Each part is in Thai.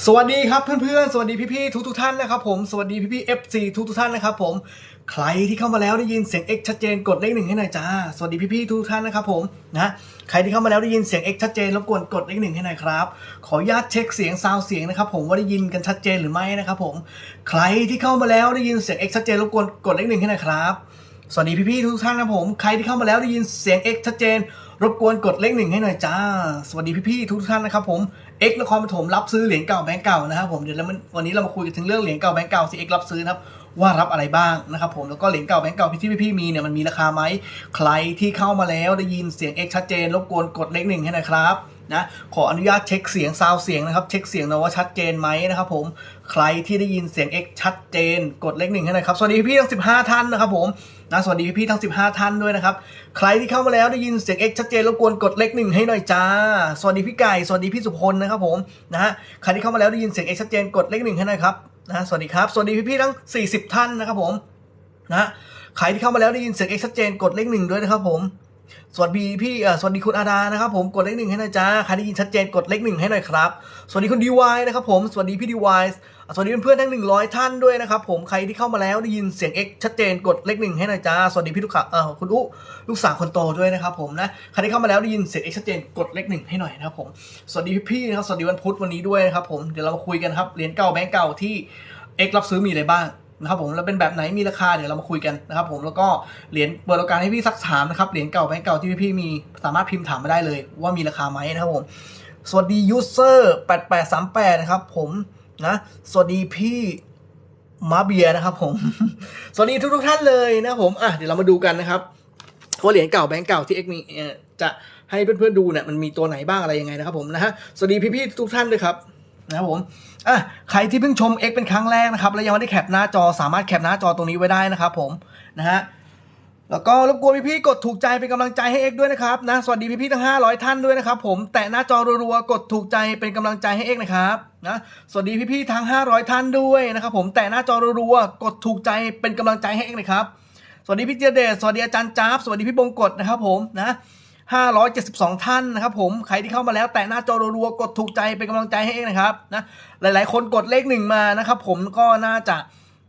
สวัสดีครับเพื่อนๆ สวัสดีพี่ๆ ทุกๆท่านนะครับผม สวัสดีพี่ๆ FC ทุกทุกๆท่านนะครับผม ใครที่เข้ามาแล้วได้ยินเสียง X ชัดเจนกดเลขหนึ่งให้หน่อยจ้า สวัสดีพี่ๆ ทุกท่านนะครับผมนะใครที่เข้ามาแล้วได้ยินเสียง X ชัดเจนรบกวนกดเลขหนึ่งให้หน่อยครับ ขออนุญาตเช็คเสียงซาวเสียงนะครับผมว่าได้ยินกันชัดเจนหรือไม่นะครับผม ใครที่เข้ามาแล้วได้ยินเสียง X ชัดเจนรบกวนกดเลขหนึ่งให้หน่อยครับ สวัสดีพี่ๆ ทุกท่านนะครับผม ใครที่เข้ามาแล้วได้ยินเสียง X ชัดเจน รบกวนกดเลขหนึ่งให้หน่อยจ้า สวัสดีพี่ๆทุกท่านนะครับผมเอ็กนครปฐมรับซื้อเหรียญเก่าแบงก์เก่านะครับผมเดี๋ยวเราวันนี้เรามาคุยกันถึงเรื่องเหรียญเก่าแบงก์เก่าที่ X รับซื้อนะครับว่ารับอะไรบ้างนะครับผมแล้วก็เหรียญเก่าแบงก์เก่าที่พี่ๆมีเนี่ยมันมีราคาไหมใครที่เข้ามาแล้วได้ยินเสียงเอ็กชัดเจน รบกวนกดเลขหนึ่งให้หน่อยครับ นะขออนุญาตเช็คเสียงซาวเสียงนะครับ เช็คเสียงนะว่าชัดเจนไหมนะครับผมใครที่ได้ยินเสียง X ชัดเจน กดเลขหนึ่งให้หน่อยครับ สวัสดีพี่ทั้ง 15 ท่านนะครับผมนะสวัสดีพี่ทั้ง 15 ท่านด้วยนะครับ ใครที่เข้ามาแล้วได้ยินเสียง X ชัดเจนรบกวนกดเลขหนึ่งให้หน่อยจ้า สวัสดีพี่ไก่สวัสดีพี่สุพลนะครับผมนะฮะใครที่เข้ามาแล้วได้ยินเสียง X ชัดเจนกดเลขหนึ่งให้หน่อยครับนะสวัสดีครับสวัสดีพี่ๆทั้ง 40 ท่านนะครับผมนะฮะใครที่เข้ามาแล้วได้ยินเสียง X ชัดเจนกดเลขหนึ่งด้วยนะครับผม สวัสดีพี่สวัสดีคุณอาดานะครับผมกดเลขหนึ่งให้หน่อยจ้าใครได้ยินชัดเจนกดเลขหนึ่งให้หน่อยครับ สวัสดีคุณดีวายนะครับผมสวัสดีพี่ดีวายสวัสดีเพื่อนๆทั้ง100ท่านด้วยนะครับผมใครที่เข้ามาแล้วได้ยินเสียง X ชัดเจนกดเลขหนึ่งให้หน่อยจ้าสวัสดีพี่ลูกค้าเอ่อคุณอุลูกสาวคนโตด้วยนะครับผมนะใครที่เข้ามาแล้วได้ยินเสียง X ชัดเจนกดเลขหนึ่งให้หน่อยนะครับผมสวัสดีพี่ๆนะครับสวัสดีวันพุธวันนี้ด้วยนะครับผมเดี๋ยวเราคุยกันครับเหรียญเก่าแบงก์เก่าที่ X รับซื้อมีอะไรบ้าง นะครับผมแล้วเป็นแบบไหนมีราคาเดี๋ยวเรามาคุยกันนะครับผมแล้วก็เหรียญเปิดโอกาสให้พี่สักถามนะครับเหรียญเก่าแบงก์เก่าที่พี่ๆมีสามารถพิมพ์ถามมาได้เลย ว่ามีราคาไหมนะครับผมสวัสดียูเซอร์8838นะครับผมนะสวัสดีพี่มาเบียนะครับผม สวัสดีทุกทุกท่านเลยนะครับผมอะเดี๋ยวเรามาดูกันนะครับว่าเหรียญเก่าแบงก์เก่าที่ X มีเอ่อจะให้เพื่อนๆดูเนี่ยมันมีตัวไหนบ้างอะไรยังไงนะครับผมนะฮะสวัสดีพี่ๆทุกท่านด้วยครับนะครับผม อะใครที่เพิ่งชม X เป็นครั้งแรกนะครับ แล้วยังไม่ได้แคปหน้าจอสามารถแคปหน้าจอตรงนี้ไว้ได้นะครับผมนะฮะแล้วก็รบกวนพี่ๆกดถูกใจเป็นกำลังใจให้ X ด้วยนะครับนะสวัสดีพี่ๆทั้ง 500 ท่านด้วยนะครับผมแตะหน้าจอรัวๆกดถูกใจเป็นกำลังใจให้ X นะครับนะสวัสดีพี่ๆทั้ง 500 ท่านด้วยนะครับผมแตะหน้าจอรัวๆกดถูกใจเป็นกำลังใจให้ X นะครับสวัสดีพี่เจเดชสวัสดีอาจารย์จ๊าบสวัสดีพี่บงกฎนะครับผมนะ 572 ท่านนะครับผมใครที่เข้ามาแล้ว แตะหน้าจอรัวๆกดถูกใจเป็นกำลังใจให้เองนะครับนะหลายๆ คนกดเลขหนึ่งมานะครับผมก็น่าจะ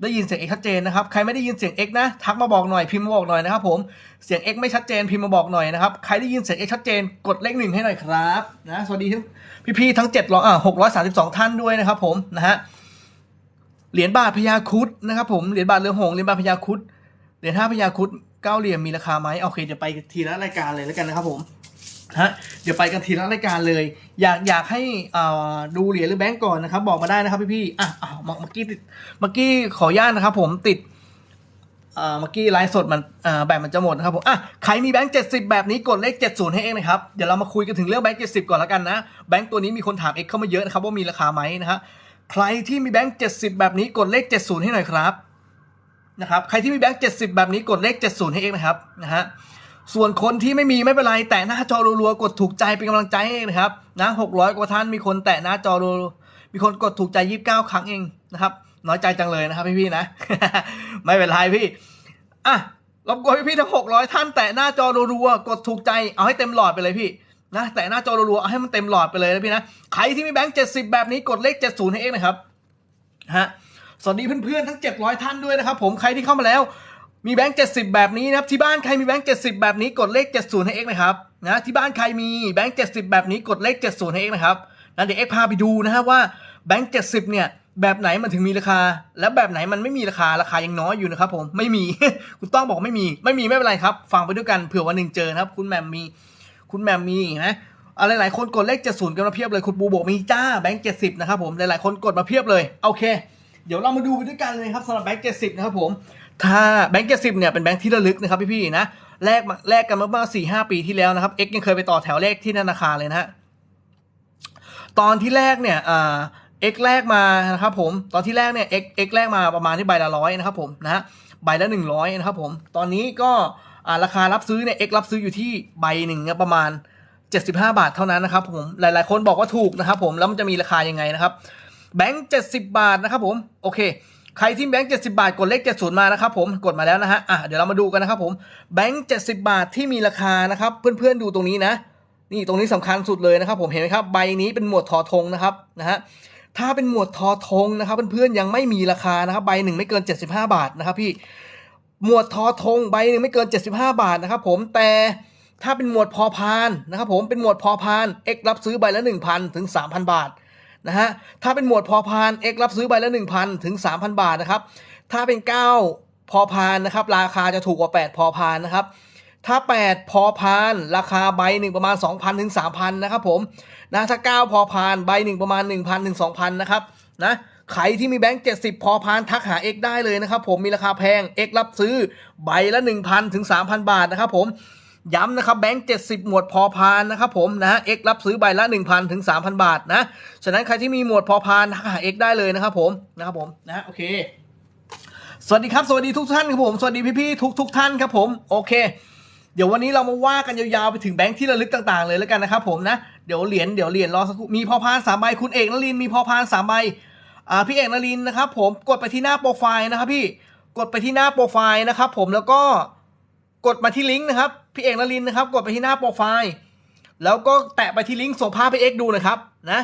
ได้ยินเสียง X ชัดเจนนะครับ ใครไม่ได้ยินเสียง X นะ ทักมาบอกหน่อย พิมพ์มาบอกหน่อยนะครับผม เสียง X ไม่ชัดเจน พิมพ์มาบอกหน่อยนะครับ ใครได้ยินเสียง X ชัดเจน กดเลขหนึ่งให้หน่อยครับ นะ สวัสดีทั้งพี่ๆทั้ง7ร้อยอ่า632ท่านด้วยนะครับผม นะฮะ เหรียญบาทพญาคุดนะครับผม เหรียญบาทเรือหง เหรียญบาทพญาคุด เหรียญห้าพญาคุด เก้าเหลี่ยมมีราคาไหมโอเคเดี๋ยวไปทีละรายการเลยแล้วกันนะครับผมฮะเดี๋ยวไปกันทีละรายการเลย อยากอยากให้อ่าดูเหรียญหรือแบงก์ก่อนนะครับ บอกมาได้นะครับพี่ๆอะอะเมื่อกี้ติดเมื่อกี้ขออนุญาตนะครับ ผมติดอ่าเมื่อกี้ไลฟ์สดมันอ่าแบบมันจะหมดนะครับผมอะใครมีแบงค์เจ็ดสิบแบบนี้กดเลขเจ็ดศูนย์ให้เองนะครับเดี๋ยวเรามาคุยกันถึงเรื่องแบงค์เจ็ดสิบก่อนแล้วกันนะแบงค์ตัวนี้มีคนถามเอ็กเข้ามาเยอะนะครับว่ามีราคาไหมนะฮะใครที่มีแบงค์เจ็ดสิบแบบนี้กดเลขเจ็ดศูนย์ให้หน่อยครับ นะครับใครที่มีแบงค์เจ็ดสิบแบบนี้กดเลขเจ็ดศูนย์ให้เองนะครับนะฮะส่วนคนที่ไม่มีไม่เป็นไร แตะหน้าจอรัวๆกดถูกใจเป็นกำลังใจให้นะครับนะหกร้อยกว่าท่านมีคนแตะหน้าจอรัวมีคนกดถูกใจยี่สิบเก้าครั้งเองนะครับน้อยใจจังเลยนะครับพี่ๆนะ ไม่เป็นไรพี่อะรบกวนพี่ๆทั้งหกร้อยท่านแตะหน้าจอรัวๆกดถูกใจเอาให้เต็มหลอดไปเลยพี่นะแตะหน้าจอรัวๆเอาให้มันเต็มหลอดไปเลยนะพี่นะใครที่มีแบงค์เจ็ดสิบแบบนี้กดเลขเจ็ดศูนย์ให้เองนะครับฮะ สวัสดีเพื่อนๆทั้งเจ็ดร้อยท่านด้วยนะครับ ผมใครที่เข้ามาแล้ว มีแบงค์เจ็ดสิบแบบนี้นะครับที่บ้านใครมีแบงค์เจ็ดสิบแบบนี้กดเลขเจ็ดศูนย์ให้เอ็กนะครับนะที่บ้านใครมีแบงค์เจ็ดสิบแบบนี้กดเลขเจ็ดศูนย์ให้เอ็กนะครับนะเดี๋ยวเอ็กพาไปดูนะฮะว่าแบงค์เจ็ดสิบเนี่ยแบบไหนมันถึงมีราคา แล้วแบบไหนมันไม่มีราคาราคายังน้อยอยู่นะครับผมไม่มีคุณต้องบอกไม่มี ไม่มีไม่เป็นไรครับ ฟังไปด้วยกันเผื่อวันหนึ่งเจอนะครับ คุณแมมมี คุณแมมมีนะอะไรหลายคนกดเลขเจ็ดศูนย์กันมาเพียบเลยคุณบูบอกมีจ้าแบงค์เจ็ดสิบนะครับผมหลายๆคนกดมาเพียบเลยโอเค เดี๋ยวเรามาดูไปด้วยกันเลยครับสำหรับแบงค์เจ็ดสิบนะครับผมถ้าแบงค์เจ็ดสิบเนี่ยเป็นแบงค์ที่ระลึกนะครับพี่ๆนะแลกมาแลกกันมาเมื่อสี่ห้าปีที่แล้วนะครับเอ็กยังเคยไปต่อแถวเลขที่ธนาคารเลยนะฮะตอนที่แรกเนี่ยอ่าเอ็กแรกมานะครับผมตอนที่แรกเนี่ยเอ็กเอ็กแรกมาประมาณที่ใบละร้อยนะครับผมนะฮะใบละหนึ่งร้อยนะครับผมตอนนี้ก็อ่าราคารับซื้อเนี่ยเอ็กรับซื้ออยู่ที่ใบหนึ่งประมาณ 75 บาทเท่านั้นนะครับผมหลายๆ คนบอกว่าถูกนะครับผมแล้วมันจะมีราคายังไงนะครับ แบงค์70บาทนะครับผมโอเค ใครที่แบงค์70บาท กดเลข70มานะครับผมกดมาแล้วนะฮะอะเดี๋ยวเรามาดูกันนะครับผมแบงค์70บาทที่มีราคานะครับ เพื่อนๆดูตรงนี้นะ นี่ตรงนี้สำคัญสุดเลยนะครับ ผมเห็นไหมครับใบนี้เป็นหมวดทอทงนะครับนะฮะถ้าเป็นหมวดทอทงนะครับเพื่อนๆยังไม่มีราคานะครับใบหนึ่งไม่เกิน 75 บาทนะครับพี่หมวดทอทงใบหนึ่งไม่เกิน 75 บาทนะครับผมแต่ถ้าเป็นหมวดพอพานนะครับผมเป็นหมวดพอพาน X รับซื้อใบละ 1,000 ถึง 3,000 บาท นะฮะ ถ้าเป็นหมวดพอพาน X รับซื้อใบละ 1,000 ถึง 3,000 บาทนะครับ ถ้าเป็น 9 พอพานนะครับ ราคาจะถูกกว่า 8 พอพานนะครับ ถ้า 8 พอพาน ราคาใบหนึ่งประมาณ 2,000 ถึง 3,000 นะครับผม นะ ถ้า 9 พอพาน ใบหนึ่งประมาณ 1,000 ถึง 2,000 นะครับ นะใครที่มีแบงค์70 พอพานทักหา X ได้เลยนะครับผมมีราคาแพง X รับซื้อใบละ 1,000 ถึง 3,000 บาทนะครับผม ย้ำนะครับแบงค์ 70 หมวดพอพานนะครับผมนะ X รับซื้อใบละ 1,000ถึง3,000 บาทนะ ฉะนั้นใครที่มีหมวดพอพานทักหา X ได้เลยนะครับผมนะครับผมนะโอเค สวัสดีครับ สวัสดีทุกท่านครับผม สวัสดีพี่ๆทุกทุกท่านครับผมโอเค เดี๋ยววันนี้เรามาว่ากันยาวๆไปถึงแบงค์ที่ระลึกต่างๆ เลยแล้วกันนะครับผมนะเดี๋ยวเหรียญเดี๋ยวเหรียญรอสักครู่มีพอพานสามใบคุณเอกนลินมีพอพานสามใบอ่าพี่เอกนลินนะครับผมกดไปที่หน้าโปรไฟล์นะครับพี่กดไปที่หน้าโปรไฟล์นะครับผมแล้วก็ กดมาที่ลิงก์นะครับ พี่เอกนลินนะครับ กดไปที่หน้าโปรไฟล์ แล้วก็แตะไปที่ลิงก์ส่งภาพไปเอกดูนะครับนะ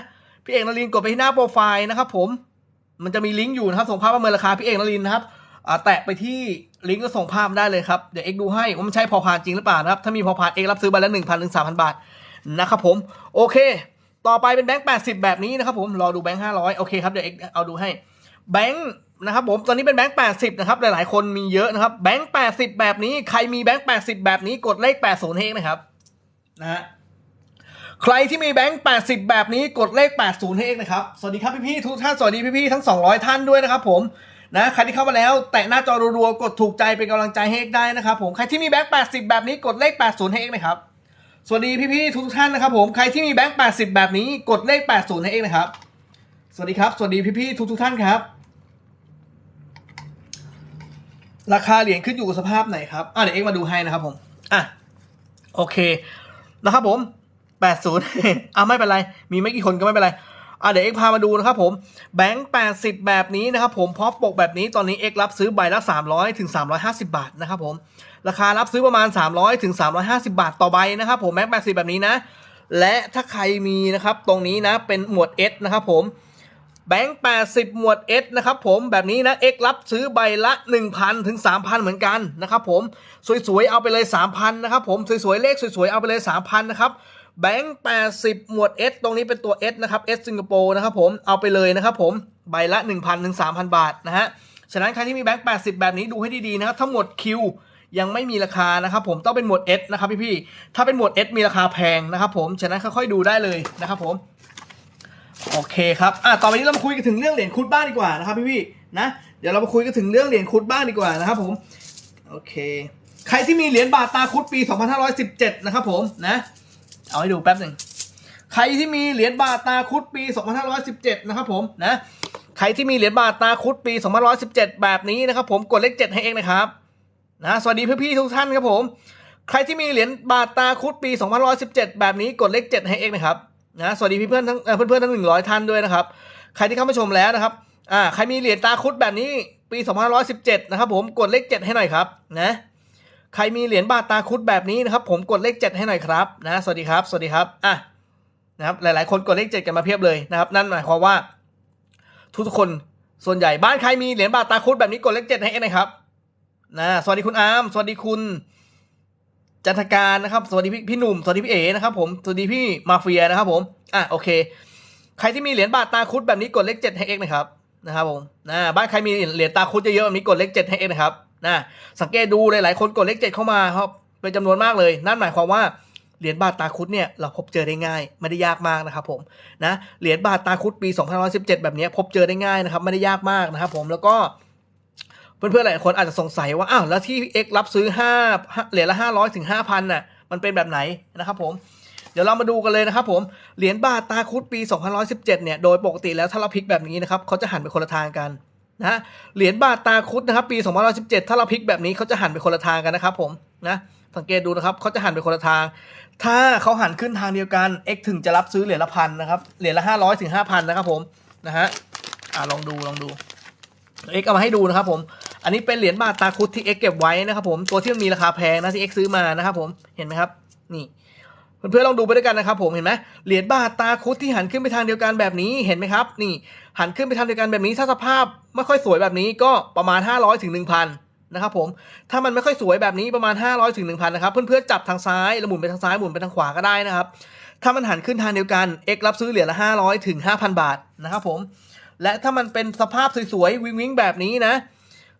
พี่เอกนลินกดไปที่หน้าโปรไฟล์นะครับ ผม มันจะมีลิงก์อยู่นะครับ ส่งภาพประเมินราคาพี่เอกนลินนะครับแตะไปที่ลิงก์ก็ส่งภาพได้เลยครับ เดี๋ยวเอกดูให้ว่ามันใช่พอพานจริงหรือเปล่านะครับ ถ้ามีพอพานเอกรับซื้อใบละหนึ่งพันถึงสามพันบาทนะครับผม โอเค ต่อไปเป็นแบงค์แปดสิบแบบนี้นะครับผม รอดูแบงค์ห้าร้อยโอเคครับ เดี๋ยวเอกเอาดูให้ แบงค์ นะครับผมตอนนี้เป็นแบงค์แปดสิบนะครับหลายๆ คนมีเยอะนะครับแบงค์แปดสิบแบบนี้ใครมีแบงค์แปดสิบแบบนี้กดเลขแปดศูนย์เฮกนะครับนะฮะใครที่มีแบงค์80 แบบนี้กดเลข 80ให้เองนะครับ สวัสดีครับพี่ๆทุกท่าน สวัสดีพี่ๆทั้ง 200 ท่านด้วยนะครับผมนะใครที่เข้ามาแล้วแตะหน้าจอรัวๆกดถูกใจเป็นกำลังใจให้เอกได้นะครับผมใครที่มีแบงค์80 แบบนี้กดเลข 80ให้เอกนะครับ สวัสดีพี่ๆทุกท่านนะครับผมใครที่มีแบงค์80 แบบนี้กดเลข 80ให้เอกนะครับ สวัสดีครับ สวัสดีพี่ๆทุกๆท่านครับ ราคาเหรียญขึ้นอยู่กับสภาพไหนครับ อะเดี๋ยวเอ็กมาดูให้นะครับผม อะ โอเค นะครับผม80อะไม่เป็นไร มีไม่กี่คนก็ไม่เป็นไร อะเดี๋ยวเอ็กพามาดูนะครับผม แบงค์80แบบนี้นะครับผมพร้อมปกแบบนี้ตอนนี้เอ็กรับซื้อใบละ300ถึง350บาทนะครับผม ราคารับซื้อประมาณ300ถึง350บาทต่อใบนะครับผมแบงค์80แบบนี้นะ และถ้าใครมีนะครับ ตรงนี้นะ เป็นหมวด S นะครับผม แบงค์ 80 หมวด S นะครับผมแบบนี้นะ X รับซื้อใบละ 1,000 ถึง 3,000 เหมือนกันนะครับผมสวยๆ เอาไปเลย 3,000 นะครับผมสวยๆ เลขสวยๆ เอาไปเลย 3,000 นะครับแบงค์80 หมวด S ตรงนี้เป็นตัว S นะครับ S สิงคโปร์นะครับผมเอาไปเลยนะครับผมใบละ 1,000 ถึง 3,000 บาทนะฮะฉะนั้นใครที่มีแบงค์80 แบบนี้ดูให้ดีๆนะครับถ้าหมวด Q ยังไม่มีราคานะครับผมต้องเป็นหมวด S นะครับพี่ๆถ้าเป็นหมวด S มีราคาแพงนะครับผมฉะนั้นค่อยๆดูได้เลยนะครับผม โอเคครับอะต่อไปนี้เรามาคุยกันถึงเรื่องเหรียญคุดบ้างดีกว่านะครับพี่พี่นะ เดี๋ยวเรามาคุยกันถึงเรื่องเหรียญคุดบ้างดีกว่านะครับผม โอเค ใครที่มีเหรียญบาทตาคุดปี 2517 นะครับผมนะ เอาให้ดูแป๊บหนึ่ง ใครที่มีเหรียญบาทตาคุดปี 2517 นะครับผมนะ ใครที่มีเหรียญบาทตาคุดปี2517 แบบนี้นะครับผม กดเลข 7 ให้เองนะครับ นะ สวัสดีพี่ๆทุกท่านครับผม ใครที่มีเหรียญบาทตาคุดปี 2517 แบบนี้ กดเลข 7 ให้เองนะครับ นะสวัสดีพี่เพื่อนทั้งเอ่อเพื่อนๆทั้งหนึ่งร้อยท่านด้วยนะครับ ใครที่เข้ามาชมแล้วนะครับอ่าใครมีเหรียญตาคุดแบบนี้ปี 2517 นะครับผมกดเลข 7 ให้หน่อยครับนะใครมีเหรียญบาทตาคุดแบบนี้นะครับ ผมกดเลข 7 ให้หน่อยครับนะสวัสดีครับสวัสดีครับอะนะครับหลาย ๆ คนกดเลข 7 กันมาเพียบเลยนะครับ นั่นหมายความว่า ทุกๆคนส่วนใหญ่บ้านใครมีเหรียญบาทตาคุดแบบนี้กดเลข 7 ให้หน่อยครับนะสวัสดีคุณอาร์มสวัสดีคุณจันทการนะครับ สวัสดีพี่พี่หนุ่มสวัสดีพี่เอ๋นะครับผมสวัสดีพี่มาเฟียนะครับผม อะโอเค ใครที่มีเหรียญบาทตาคุดแบบนี้กดเลขเจ็ดให้เอ็กนะครับนะครับผมนะบ้านใครมีเหรียญตาคุดเยอะๆแบบนี้กดเลขเจ็ดให้เอ็กนะครับนะสังเกตดูหลายๆคนกดเลขเจ็ดเข้ามาครับเป็นจำนวนมากเลย นั่นหมายความว่าเหรียญบาทตาคุดเนี่ยเราพบเจอได้ง่าย ไม่ได้ยากมากนะครับผมนะเหรียญบาทตาคุดปี2517 แบบนี้พบเจอได้ง่ายนะครับไม่ได้ยากมากนะครับผมแล้วก็เพื่อนๆหลายคนอาจจะสงสัยว่าอ้าวแล้วที่ X รับซื้อ5เหรียญละ500ถึง5,000น่ะมันเป็นแบบไหนนะครับผม ดี๋ยวเรามาดูกันเลยนะครับผม เหรียญบาทตาคุดปี2517 เนี่ย โดยปกติแล้วถ้าเราพลิกแบบนี้นะครับเขาจะหันไปคนละทางกันนะเหรียญบาทตาคุดนะครับปี2517 ถ้าเราพลิกแบบนี้เขาจะหันไปคนละทางกันนะครับผมนะสังเกตดูนะครับเขาจะหันไปคนละทาง ถ้าเขาหันขึ้นทางเดียวกัน X ถึงจะรับซื้อเหรียญละพันนะครับเหรียญละ500ถึง5,000นะครับผมนะฮะอ่าลองดูลองดูเอ็กเอามาให้ดูนะครับผมอันนี้เป็นเหรียญบาทตาคุดที่เอ็กเก็บไว้นะครับผมตัวที่มันมีราคาแพงนะที่เอ็กซื้อมานะครับผมเห็นไหมครับนี่ เพื่อนๆลองดูไปด้วยกันนะครับผมเห็นไหมเหรียญบาทตาคุดที่หันขึ้นไปทางเดียวกันแบบนี้เห็นไหมครับ นี่หันขึ้นไปทางเดียวกันแบบนี้ถ้าสภาพไม่ค่อยสวยแบบนี้ก็ประมาณ 500ถึง1,000นะครับผมถ้ามันไม่ค่อยสวยแบบนี้ประมาณ 500ถึง1,000นะครับเพื่อนๆจับทางซ้ายแล้วหมุนไปทางซ้ายหมุนไปทางขวาก็ได้นะครับถ้ามันหันขึ้นทางเดียวกัน X รับซื้อเหรียญละ 500ถึง5,000 บาทนะครับผมและถ้ามันเป็นสภาพสวยๆวิงวิงแบบนี้นะ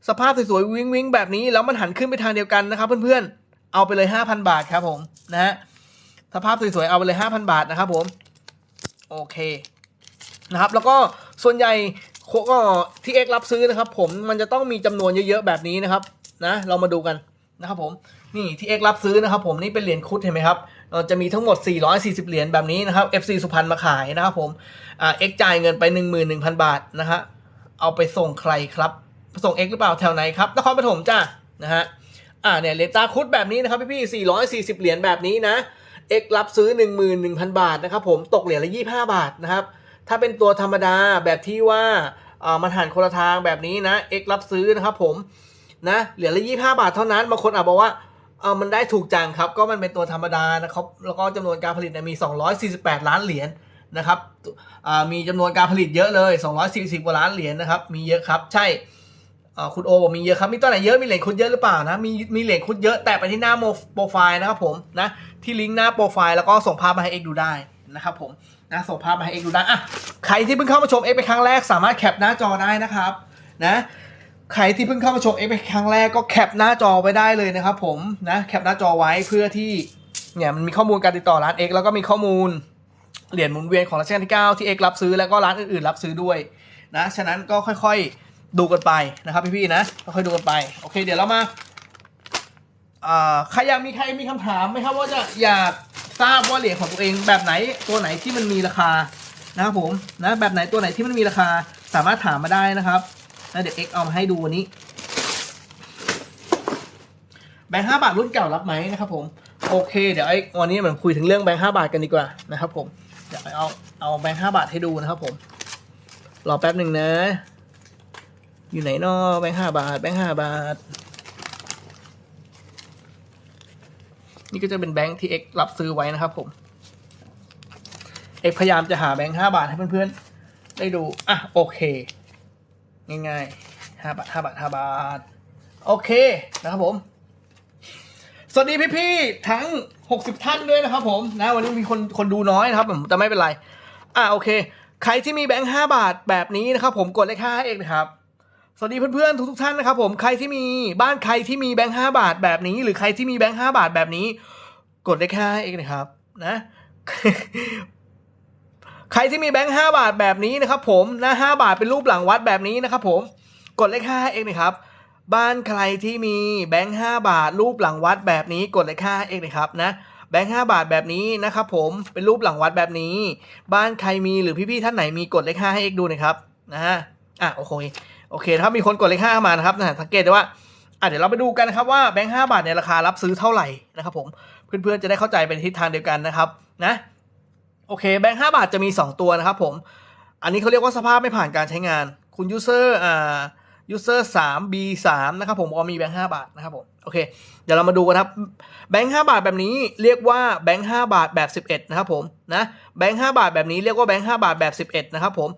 สภาพสวยๆวิงวิงแบบนี้แล้วมันหันขึ้นไปทางเดียวกันนะครับ เพื่อนๆเอาไปเลย 5,000 บาทครับผมนะฮะ สภาพสวยๆ เอาไปเลย 5,000 บาทนะครับผม โอเคนะครับ แล้วก็ส่วนใหญ่ก็ที่ X รับซื้อนะครับ ผมมันจะต้องมีจำนวนเยอะๆ แบบนี้นะครับนะเรามาดูกันนะครับผมนี่ที่ X รับซื้อนะครับ ผมนี่เป็นเหรียญคุดเห็นไหมครับเอ่อจะมีทั้งหมด 440 เหรียญแบบนี้นะครับ FC สุพรรณมาขายนะครับผมอ่า X จ่ายเงินไป 11,000 บาทนะฮะเอาไปส่งใครครับส่ง X หรือเปล่าแถวไหนครับนครปฐมจ้านะฮะอ่าเนี่ยเหรียญตาคุดแบบนี้นะครับพี่ๆ440 เหรียญแบบนี้นะ X รับซื้อ 11,000 บาทนะครับผมตกเหรียญละ25 บาทนะครับ ถ้าเป็นตัวธรรมดาแบบที่ว่าอ่ามันหันคนละทางแบบนี้นะ X รับซื้อนะครับผมนะเหรียญละ25 บาทเท่านั้นบางคนอาจบอกว่าเออมันได้ถูกจังครับก็มันเป็นตัวธรรมดานะครับแล้วก็จำนวนการผลิตเนี่ยมี 248 ล้านเหรียญนะครับมีจำนวนการผลิตเยอะเลย 240กว่าล้านเหรียญนะครับมีเยอะครับใช่ อ่าคุณโอบอกมีเยอะครับมีตัวไหนเยอะมีเหรียญคุดเยอะหรือเปล่านะมีมีเหรียญคุดเยอะแต่ไปที่หน้าโมโปรไฟล์นะครับผมนะที่ลิงก์หน้าโปรไฟล์แล้วก็ส่งภาพมาให้เอกดูได้นะครับผมนะส่งภาพมาให้เอกดูได้อะใครที่เพิ่งเข้ามาชมเอกเป็นครั้งแรกสามารถแคปหน้าจอได้นะครับนะใครที่เพิ่งเข้ามาชมเอกเป็นครั้งแรกก็แคปหน้าจอไว้ได้เลยนะครับผมนะแคปหน้าจอไว้เพื่อที่เนี่ยมันมีข้อมูลการติดต่อร้านเอกแล้วก็มีข้อมูลเหรียญหมุนเวียนของรัชกาลที่ 9 ที่เอกรับซื้อแล้วก็ร้านอื่นๆรับซื้อด้วยนะฉะนั้นก็ค่อยๆ ดูกันไปนะครับพี่ๆนะค่อยดูกันไปโอเค เดี๋ยวเรามาใครอยากมีใครมีคำถามไหมครับว่าจะอยากทราบว่าเหรียญของตัวเองแบบไหนตัวไหนที่มันมีราคานะครับผมนะแบบไหนตัวไหนที่มันมีราคาสามารถถามมาได้นะครับแล้วเดี๋ยวเอ็กเอามาให้ดูวันนี้แบงค์ห้าบาทรุ่นเก่ารับไหมนะครับผมโอเค เดี๋ยวไอ้วันนี้เหมือนคุยถึงเรื่องแบงค์ห้าบาทกันดีกว่านะครับผมเดี๋ยวเอาเอาแบงค์ห้าบาทให้ดูนะครับผมรอแป๊บหนึ่งนะ อยู่ไหนนอแบงค์ห้าบาท แบงค์ห้าบาท นี่ก็จะเป็นแบงค์ที่เอ็กรับซื้อไว้นะครับผม เอ็กพยายามจะหาแบงค์ห้าบาทให้เพื่อนๆ ได้ดู อะ โอเค ง่ายๆห้าบาทห้าบาทห้าบาท โอเคนะครับผม สวัสดีพี่ๆ ทั้ง60ท่านด้วยนะครับผมนะวันนี้มีคนคนดูน้อยนะครับผมแต่ไม่เป็นไร อะโอเค ใครที่มีแบงค์ห้าบาทแบบนี้นะครับผมกดเลขห้าให้เอกนะครับ สวัสดีเพื่อนๆทุกๆท่านนะครับผมใครที่มีบ้านใครที่มีแบงค์ห้าบาทแบบนี้ หรือใครที่มีแบงค์ห้าบาทแบบนี้ กดเลขห้าให้เองนะครับนะใครที่มีแบงค์ห้าบาทแบบนี้นะครับผมนะห้าบาทเป็นรูปหลังวัดแบบนี้นะครับผมกดเลขห้าให้เองนะครับบ้านใครที่มีแบงค์ห้าบาท รูปหลังวัดแบบนี้กดเลขห้าให้เองนะครับนะแบงค์ห้าบาทแบบนี้นะครับผมเป็นรูปหลังวัดแบบนี้ บ้านใครมีหรือพี่ๆท่านไหนมีกดเลขห้าให้เอกดูนะครับนะฮะอะโอเค โอเคถ้ามีคนกดเลขห้ามานะครับนะสังเกตได้ว่าอะเดี๋ยวเราไปดูกันนะครับว่าแบงค์ห้าบาทในยราคารับซื้อเท่าไหร่นะครับผมเพื่อนๆจะได้เข้าใจเป็นทิศทางเดียวกันนะครับนะโอเคแบงค์ห้าบาทจะมี 2 ตัวนะครับผม อันนี้เขาเรียกว่าสภาพไม่ผ่านการใช้งาน คุณยูเซอร์อ่า ยูเซอร์สาม B สามนะครับผมก็มีแบงค์ห้าบาทนะครับผมโอเคเดี๋ยวเรามาดูกันครับแบงค์ห้าบาทแบบนี้เรียกว่าแบงค์ห้าบาทแบบ 11 นะครับผมนะแบงค์ห้าบาทแบบนี้เรียกว่าแบงค์ห้าบาทแบบ 11 นะครับผม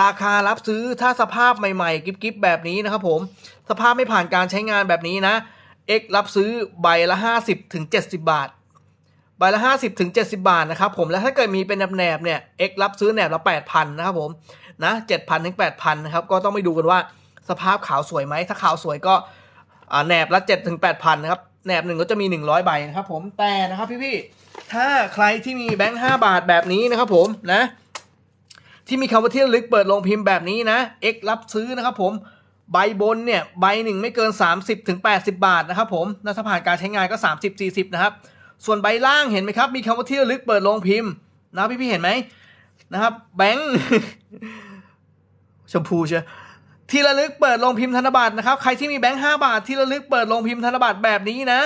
ราคารับซื้อถ้าสภาพใหม่ๆ กิ๊บๆแบบนี้นะครับผมสภาพไม่ผ่านการใช้งานแบบนี้นะ X รับซื้อใบละ 50ถึง70 บาทใบละ 50ถึง70 บาทนะครับผมแล้วถ้าเกิดมีเป็นแหนบเนี่ย X รับซื้อแหนบละ8,000นะครับผมนะ7,000ถึง8,000นะครับก็ต้องไปดูกันว่า สภาพขาวสวยไหม ถ้าขาวสวยก็แหนบละ7ถึง8,000นะครับ แหนบหนึ่งก็จะมี100ใบนะครับผมแต่นะครับพี่ๆถ้าใครที่มีแบงค์5บาทแบบนี้นะครับผมนะที่มีคำว่าที่ระลึกเปิดโรงพิมพ์แบบนี้นะ X รับซื้อนะครับผมใบบนเนี่ยใบหนึ่งไม่เกิน 30ถึง80บาทนะครับผมแล้วถ้าผ่านการใช้งานก็ 30 40 นะครับ ส่วนใบล่างเห็นไหมครับ มีคำว่าที่ระลึกเปิดโรงพิมพ์นะพี่พี่ๆเห็นไหมนะครับ แบงค์ชมพูเชีย ที่ระลึกเปิดโรงพิมพ์ธนบัตรนะครับ ใครที่มีแบงค์5บาท ที่ระลึกเปิดโรงพิมพ์ธนบัตรแบบนี้นะ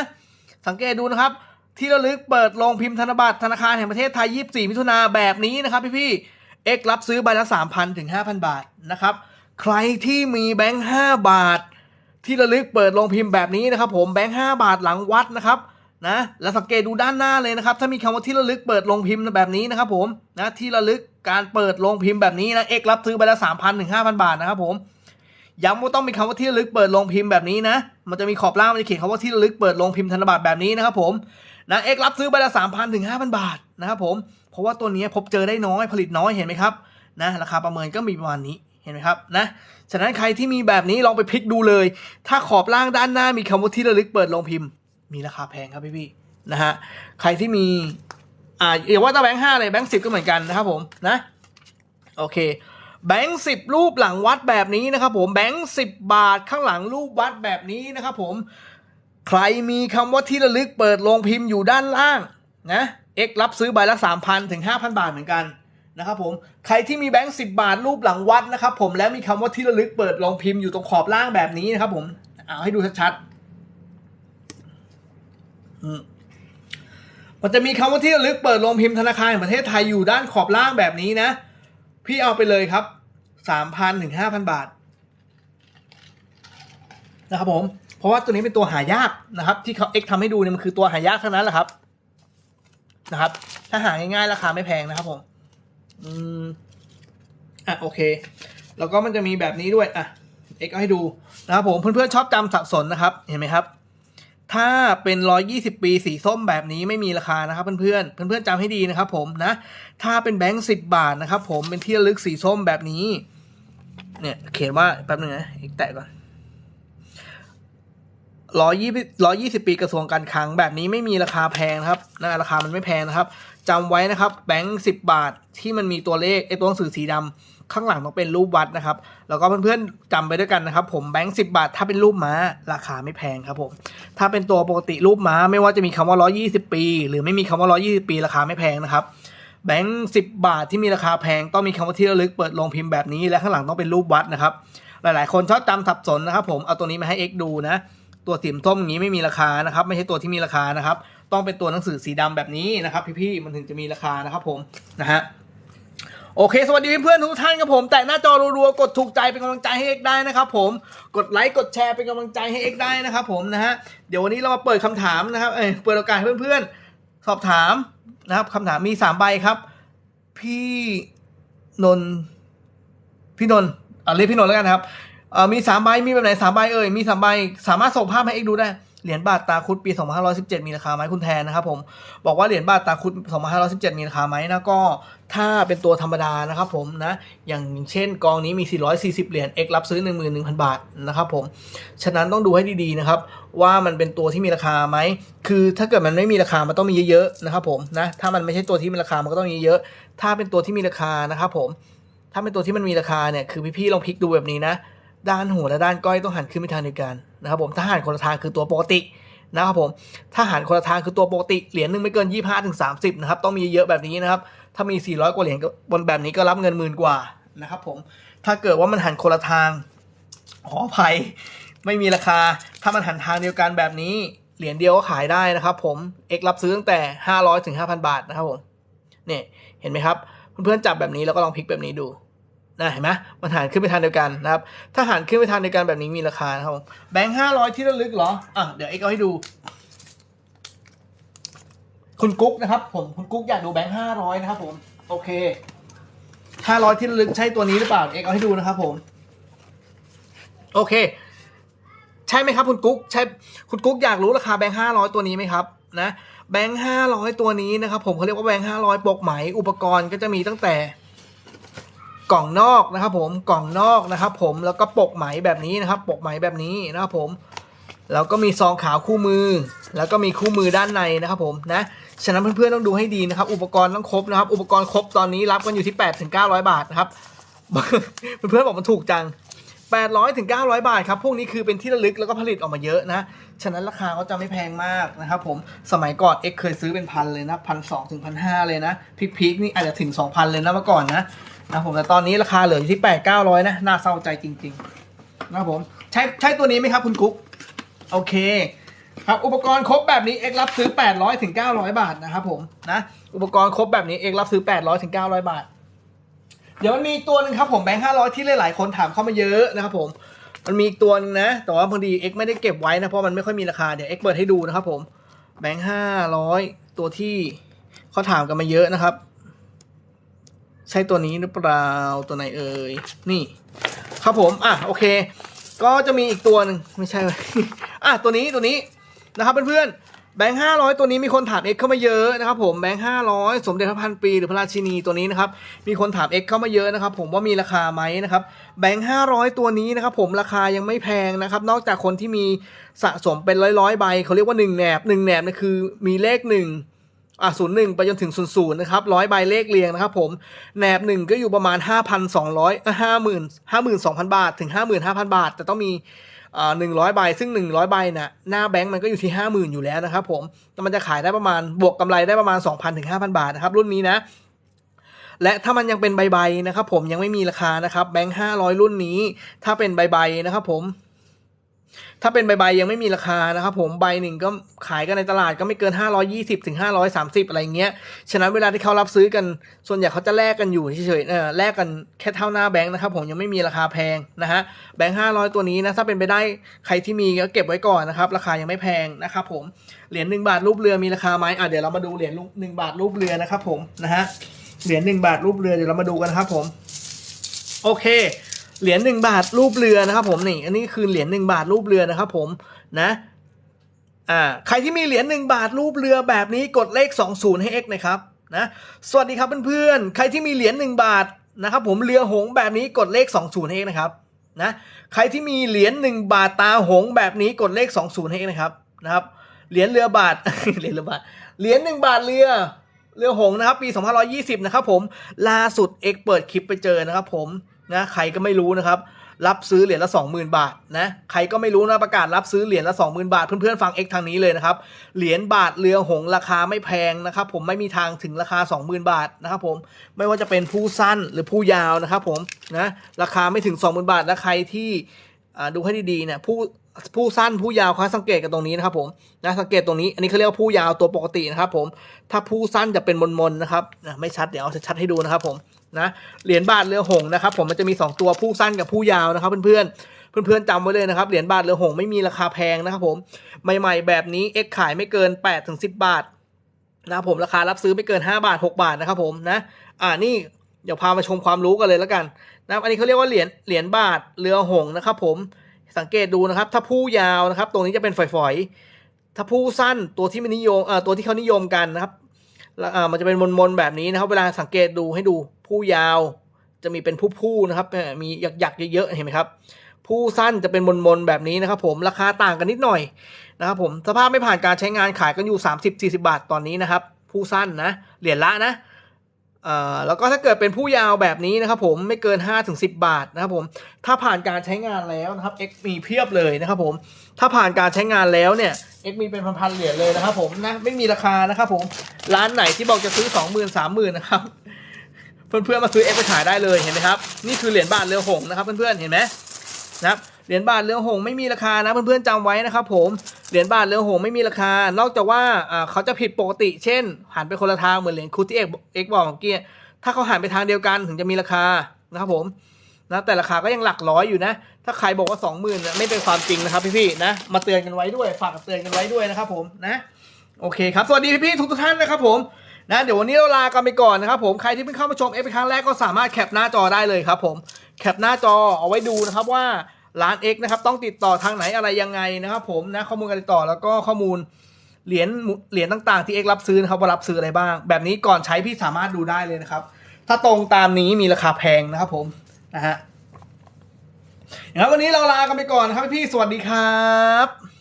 สังเกตดูนะครับ ที่ระลึกเปิดโรงพิมพ์ธนบัตรธนาคารแห่งประเทศไทย 24 มิถุนาแบบนี้นะครับพี่พี่ๆเอ็กรับซื้อใบละ 3,000 ถึง 5,000 บาทนะครับ ใครที่มีแบงค์5บาท ที่ระลึกเปิดโรงพิมพ์แบบนี้นะครับ ผมแบงค์5บาทหลังวัดนะครับนะแล้วสังเกตดูด้านหน้าเลยนะครับ ถ้ามีคำว่าที่ระลึกเปิดลงพิมพ์แบบนี้นะครับ ผมนะที่ระลึกการเปิดลงพิมพ์แบบนี้นะเอกรับซื้อไปละสามพันถึงห้าพันบาทนะครับผม ย้ำว่าต้องมีคำว่าที่ลึกเปิดลงพิมพ์แบบนี้นะ มันจะมีขอบล่างมันจะเขียนคำว่าที่ลึกเปิดลงพิมพ์ธนบัตรแบบนี้นะครับผมนะเอกรับซื้อไปละสามพันถึงห้าพันบาทนะครับผมเพราะว่าตัวนี้พบเจอได้น้อยผลิตน้อยเห็นไหมครับนะราคาประเมินก็มีประมาณนี้เห็นไหมครับนะฉะนั้นใครที่มีแบบนี้ลองไปพลิกดูเลย ถ้าขอบล่างด้านหน้ามีคำว่าที่ระลึกเปิดลงพิมพ์ มีราคาแพงครับพี่พี่ๆนะฮะใครที่มีอ่าอย่าว่าแต่แบงค์ห้าเลยแบงค์สิบก็เหมือนกันนะครับผมนะโอเค แบงค์สิบรูปหลังวัดแบบนี้นะครับผมแบงค์สิบบาทข้างหลังรูปวัดแบบนี้นะครับผมใครมีคำว่าที่ระลึกเปิดลงพิมพ์อยู่ด้านล่างนะเอ็กรับซื้อใบละสามพันถึงห้าพันบาทเหมือนกันนะครับผมใครที่มีแบงค์สิบบาทรูปหลังวัดนะครับผมแล้วมีคำว่าที่ระลึกเปิดลงพิมพ์อยู่ตรงขอบล่างแบบนี้นะครับผมเอาให้ดูชัดๆมมันจะมีคำว่าที่ระลึกเปิดลงพิมพ์ธนาคารแห่งประเทศไทยอยู่ด้านขอบล่างแบบนี้นะ พี่เอาไปเลยครับสามพันถึงห้าพันบาทนะครับผม เพราะว่าตัวนี้เป็นตัวหายากนะครับ ที่เขาเอ็กทำให้ดูเนี่ยมันคือตัวหายากเท่านั้นแหละครับนะครับ ถ้าหาง่ายๆราคาไม่แพงนะครับผม อืมอะโอเค แล้วก็มันจะมีแบบนี้ด้วยอะเอ็กเอาให้ดูนะครับผมเพื่อนๆชอบจำสับสนนะครับ เห็นไหมครับ ถ้าเป็น 120 ปีสีส้มแบบนี้ไม่มีราคานะครับเพื่อนๆ เพื่อนๆจำให้ดีนะครับผมนะ ถ้าเป็นแบงค์10 บาทนะครับผมเป็นที่ระลึกสีส้มแบบนี้ เนี่ยเขียนว่าแป๊บนึงนะอีกแตะก่อนร้อยยี่ร้อยยี่สิบปีกระทรวงการคลังแบบนี้ไม่มีราคาแพงนะครับนะราคามันไม่แพงนะครับจำไว้นะครับ แบงค์สิบบาทที่มันมีตัวเลขไอ้ตัวหนังสือสีดำ ข้างหลังต้องเป็นรูปวัดนะครับ แล้วก็เพื่อนๆจำไปด้วยกันนะครับ ผมแบงค์สิบาท ถ้าเป็นรูปม้า ราคาไม่แพงครับผม ถ้าเป็นตัวปกติรูปม้า ไม่ว่าจะมีคำว่า120ปี หรือไม่มีคำว่า120ปี ราคาไม่แพงนะครับ แบงค์สิบาทที่มีราคาแพงต้องมีคำว่าที่ระลึกเปิดลงพิมพ์แบบนี้ และข้างหลังต้องเป็นรูปวัดนะครับ หลายๆ คนชอบจำสับสนนะครับ ผมเอาตัวนี้มาให้ X ดูนะ ตัวสีส้มอย่างนี้ไม่มีราคานะครับ ไม่ใช่ตัวที่มีราคานะครับ ต้องเป็นตัวหนังสือสีดำแบบนี้นะครับ พี่ๆมันถึงจะมีราคานะครับ ผมนะฮะ โอเค สวัสดีเพื่อนๆทุกท่านครับผม แตะหน้าจอรัวๆกดถูกใจเป็นกำลังใจให้เอกได้นะครับผมกดไลค์กดแชร์เป็นกำลังใจให้เอกได้นะครับผมนะฮะเดี๋ยววันนี้เรามาเปิดคำถามนะครับเอ้ยเปิดโอกาสให้เพื่อนๆ สอบถามนะครับคำถามมีสามใบครับ พี่นนพี่นนอะเรียกพี่นนแล้วกันครับเอ่อมีสามใบมีแบบไหนสามใบเอ่ยมีสามใบสามารถส่งภาพให้เอกดูได้ เหรียญบาทตาคุดปี 2517 มีราคาไหมคุณแทนนะครับผมบอกว่าเหรียญบาทตาคุด 2517 มีราคาไหมนะก็ถ้าเป็นตัวธรรมดานะครับผมนะอย่างเช่นกองนี้มี 440 เหรียญ X รับซื้อ 11,000 บาทนะครับผมฉะนั้นต้องดูให้ดีๆนะครับว่ามันเป็นตัวที่มีราคาไหมคือถ้าเกิดมันไม่มีราคามันต้องมีเยอะๆนะครับผมนะถ้ามันไม่ใช่ตัวที่มีราคามันก็ต้องมีเยอะถ้าเป็นตัวที่มีราคานะครับผมถ้าเป็นตัวที่มันมีราคาเนี่ยคือพี่ๆลองพลิกดูแบบนี้นะ ด้านหัวและด้านก้อยต้องหันขึ้นไปทางเดียวกันนะครับผมถ้าหันคนละทางคือตัวปกตินะครับผมถ้าหันคนละทางคือตัวปกติเหรียญหนึ่งไม่เกิน 25ถึง30นะครับต้องมีเยอะแบบนี้นะครับถ้ามี 400 กว่าเหรียญบนแบบนี้ก็รับเงินหมื่นกว่านะครับผมถ้าเกิดว่ามันหันคนละทางขออภัยไม่มีราคา ถ้ามันหันทางเดียวกันแบบนี้เหรียญเดียวก็ขายได้นะครับผมเอกรับซื้อตั้งแต่ 500ถึง5,000 บาทนะครับผมเนี่ยเห็นไหมครับเพื่อนๆจับแบบนี้แล้วก็ลองพลิกแบบนี้ดู นะเห็นไหมมันหันขึ้นไปทางเดียวกันนะครับถ้าหันขึ้นไปทางเดียวกันแบบนี้มีราคาครับแบงค์ห้าร้อยที่ระลึกเหรออะเดี๋ยวเอ็กเอาให้ดู คุณกุ๊กนะครับผมคุณกุ๊กอยากดูแบงค์ห้าร้อยนะครับผมโอเคห้าร้อยที่ระลึกใช่ตัวนี้หรือเปล่าเอ็กเอาให้ดูนะครับผม โอเค ใช่ไหมครับ คุณกุ๊กใช่คุณกุ๊กอยากรู้ราคาแบงค์ห้าร้อยตัวนี้ไหมครับนะแบงค์ห้าร้อยตัวนี้นะครับผมเขาเรียกว่าแบงค์ห้าร้อยปกไหมอุปกรณ์ก็จะมีตั้งแต่ กล่องนอกนะครับผมกล่องนอกนะครับผมแล้วก็ปกไหมแบบนี้นะครับ ปกไหมแบบนี้นะครับผมแล้วก็มีซองขาวคู่มือ แล้วก็มีคู่มือด้านในนะครับผมนะฉะนั้นเพื่อนๆต้องดูให้ดีนะครับ อุปกรณ์ต้องครบนะครับ อุปกรณ์ครบตอนนี้รับกันอยู่ที่8ถึง900บาทนะครับเพื่อนๆบอกมันถูกจัง800ถึง900 บาทครับ พวกนี้คือเป็นที่ระลึกแล้วก็ผลิตออกมาเยอะนะ ฉะนั้นราคาก็จะไม่แพงมากนะครับผม สมัยก่อน X เคยซื้อเป็นพันเลยนะพันสองถึงพันห้าเลยนะพีคๆนี่อาจจะถึง 2,000 เลยนะเมื่อก่อนนะ นะผมแต่ตอนนี้ราคาเหลืออยู่ที่8 900นะ น่าเศร้าใจจริง ๆ นะครับผมใช่ใช่ตัวนี้ไหมครับคุณกุ๊กโอเค ครับอุปกรณ์ครบแบบนี้ X รับซื้อ 800ถึง900 บาทนะครับผมนะอุปกรณ์ครบแบบนี้ X รับซื้อ 800ถึง900 บาท เดี๋ยวมันมีตัวหนึ่งครับผมแบงค์ห้าร้อยที่หลายๆคนถามเข้ามาเยอะนะครับผมมันมีอีกตัวหนึงนะ แต่ว่าพอดี X ไม่ได้เก็บไว้นะเพราะมันไม่ค่อยมีราคาเดี๋ยว X เปิดให้ดูนะครับผมแบงค์ห้าร้อยตัวที่เขาถามกันมาเยอะนะครับ ใช่ตัวนี้หรือเปล่าตัวไหนเอ่ยนี่ ครับผมอะโอเค ก็จะมีอีกตัวหนึ่งไม่ใช่เว้ยอะตัวนี้ตัวนี้นะครับเพื่อนๆแบงค์ห้าร้อยตัวนี้มีคนถามเอ็กเข้ามาเยอะนะครับผมแบงค์ห้าร้อยสมเด็จพระพันปีหรือพระราชินีตัวนี้นะครับมีคนถามเอ็กเข้ามาเยอะนะครับผมว่ามีราคาไหมนะครับแบงค์ห้าร้อยตัวนี้นะครับผมราคายังไม่แพงนะครับนอกจากคนที่มีสะสมเป็นร้อยร้อยๆใบเขาเรียกว่าหนึ่งแหนบหนึ่งแหนบนี่คือมีเลขหนึ่ง อะศูนย์หนึ่งไปจนถึงศูนย์ศูนย์นะครับร้อยใบเลขเรียงนะครับผมแหนบหนึ่งก็อยู่ประมาณห้าพันสองร้อยห้าหมื่นห้าหมื่นสองพันบาทถึงห้าหมื่นห้าพันบาท แต่ต้องมีอ่าหนึ่งร้อยใบซึ่งหนึ่งร้อยใบน่ะหน้าแบงก์มันก็อยู่ที่ห้าหมื่นอยู่แล้วนะครับผมแต่มันจะขายได้ประมาณบวกกำไรได้ประมาณสองพันถึงห้าพันบาทนะครับรุ่นนี้นะและถ้ามันยังเป็นใบๆนะครับผมยังไม่มีราคานะครับแบงค์ห้าร้อยรุ่นนี้ ถ้าเป็นใบๆนะครับผม ถ้าเป็นใบๆยังไม่มีราคานะครับผมใบหนึ่งก็ขายกันในตลาดก็ไม่เกิน 520ถึง530 อะไรเงี้ย ฉะนั้นเวลาที่เขารับซื้อกัน ส่วนใหญ่เขาจะแลกกันอยู่เฉยๆเออแลกกันแค่เท่าหน้าแบงค์นะครับผมยังไม่มีราคาแพงนะฮะแบงค์500 ตัวนี้นะถ้าเป็นไปได้ใครที่มีก็เก็บไว้ก่อนนะครับราคายังไม่แพงนะครับผมเหรียญ1บาทรูปเรือมีราคาไหมอะเดี๋ยวเรามาดูเหรียญหนึ่งบาทรูปเรือนะครับผมนะฮะเหรียญ1บาทรูปเรือเดี๋ยวเรามาดูกันนะครับผมโอเค เหรียญหนึ่งบาทรูปเรือนะครับผมนี่อันนี้คือเหรียญหนึ่งบาทรูปเรือนะครับผมนะอ่าใครที่มีเหรียญหนึ่งบาทรูปเรือแบบนี้กดเลขสองศูนย์ให้ X นะครับนะสวัสดีครับเพื่อนๆใครที่มีเหรียญหนึ่งบาทนะครับผมเรือหงแบบนี้กดเลขสองศูนย์ให้ X นะครับนะใครที่มีเหรียญหนึ่งบาทตาหงแบบนี้กดเลขสองศูนย์ให้ X นะครับนะครับเหรียญเรือบาทเหรียญเรือบาทเหรียญหนึ่งบาทเรือเรือหงนะครับปี 2520 นะครับผมล่าสุด X เปิดคลิปไปเจอนะครับผม นะใครก็ไม่รู้นะครับ รับซื้อเหรียญละ 20,000 บาทนะใครก็ไม่รู้นะประกาศรับซื้อเหรียญละ 20,000 บาท เพื่อนๆฟัง X ทางนี้เลยนะครับเหรียญบาทเรือหงส์ราคาไม่แพงนะครับ ผมไม่มีทางถึงราคา 20,000 บาทนะครับผมไม่ว่าจะเป็นผู้สั้นหรือผู้ยาวนะครับผมนะราคาไม่ถึง 20,000 บาทและใครที่ดูให้ดีๆเนี่ยผู้ผู้สั้นผู้ยาวเขาสังเกตกันตรงนี้นะครับผมนะสังเกตตรงนี้อันนี้เขาเรียกว่าผู้ยาวตัวปกตินะครับผมถ้าผู้สั้นจะเป็นมนๆนะครับนะไม่ชัดเดี๋ยวเอาชัดให้ดูนะครับผม นะเหรียญบาทเรือหงนะครับผมมันจะมี 2 ตัวผู้สั้นกับผู้ยาวนะครับเพื่อนๆเพื่อนๆจำไว้เลยนะครับเหรียญบาทเรือหงไม่มีราคาแพงนะครับผมใหม่ๆแบบนี้ X ขายไม่เกิน8ถึง10 บาทนะครับผมราคารับซื้อไม่เกิน 5 บาท 6 บาทนะครับผมนะอ่านี่เดี๋ยวพามาชมความรู้กันเลยแล้วกันนะครับอันนี้เขาเรียกว่าเหรียญเหรียญบาทเรือหงนะครับผมสังเกตดูนะครับ ถ้าผู้ยาวนะครับ ตรงนี้จะเป็นฝอยๆถ้าผู้สั้นตัวที่มนิยมเอ่อตัวที่เขานิยมกันนะครับ อ่ามันจะเป็นมนๆแบบนี้นะครับ เวลาสังเกตดูให้ดูผู้ยาวจะมีเป็นผู้ผู้นะครับ มีหยักๆเยอะๆเห็นไหมครับ ผู้สั้นจะเป็นมนๆแบบนี้นะครับ ผมราคาต่างกันนิดหน่อยนะครับ ผมสภาพไม่ผ่านการใช้งานขายกันอยู่ 30-40 บาทตอนนี้นะครับ ผู้สั้นนะเหรียญละนะ อ่อแล้วก็ถ้าเกิดเป็นผู้ยาวแบบนี้นะครับผมไม่เกิน5ถึง10 บาทนะครับผมถ้าผ่านการใช้งานแล้วนะครับ X มีเพียบเลยนะครับผมถ้าผ่านการใช้งานแล้วเนี่ย X มีเป็นพันๆเหรียญเลยนะครับผมนะไม่มีราคานะครับผมร้านไหนที่บอกจะซื้อ 20,000 30,000นะครับเพื่อนๆมาซื้อ X ไปขายได้เลยเห็นไหมครับนี่คือเหรียญบาทเรือหงส์นะครับเพื่อนๆเห็นไหมนะครับ เหรียญบาทเรือหงไม่มีราคานะเพื่อนๆจำไว้นะครับผมเหรียญบาทเรือหงไม่มีราคา นอกจากว่าเขาจะผิดปกติ เช่น หันไปคนละทางเหมือนเหรียญคูที่เอกเอกบอกเมื่อกี้ถ้าเขาหันไปทางเดียวกันถึงจะมีราคานะครับผมนะแต่ราคาก็ยังหลักร้อยอยู่นะ ถ้าใครบอกว่าสองหมื่นไม่เป็นความจริงนะครับพี่ๆนะมาเตือนกันไว้ด้วยฝากเตือนกันไว้ด้วยนะครับผมนะโอเคครับสวัสดีพี่ๆทุกๆท่านนะครับผมนะเดี๋ยววันนี้เราลากันไปก่อนนะครับผมใครที่เพิ่งเข้ามาชมเอฟครั้งแรกก็สามารถแคปหน้าจอได้เลยครับผมแคปหน้าจอเอาไว้ดูนะครับว่า ร้าน X นะครับ ต้องติดต่อทางไหนอะไรยังไงนะครับ ผมนะข้อมูลการติดต่อแล้วก็ข้อมูลเหรียญเหรียญต่างๆที่เอกรับซื้อนะครับว่ารับซื้ออะไรบ้าง แบบนี้ก่อนใช้พี่สามารถดูได้เลยนะครับ ถ้าตรงตามนี้มีราคาแพงนะครับ ผมนะฮะอย่างนั้นวันนี้เราลากันไปก่อนนะครับพี่สวัสดีครับ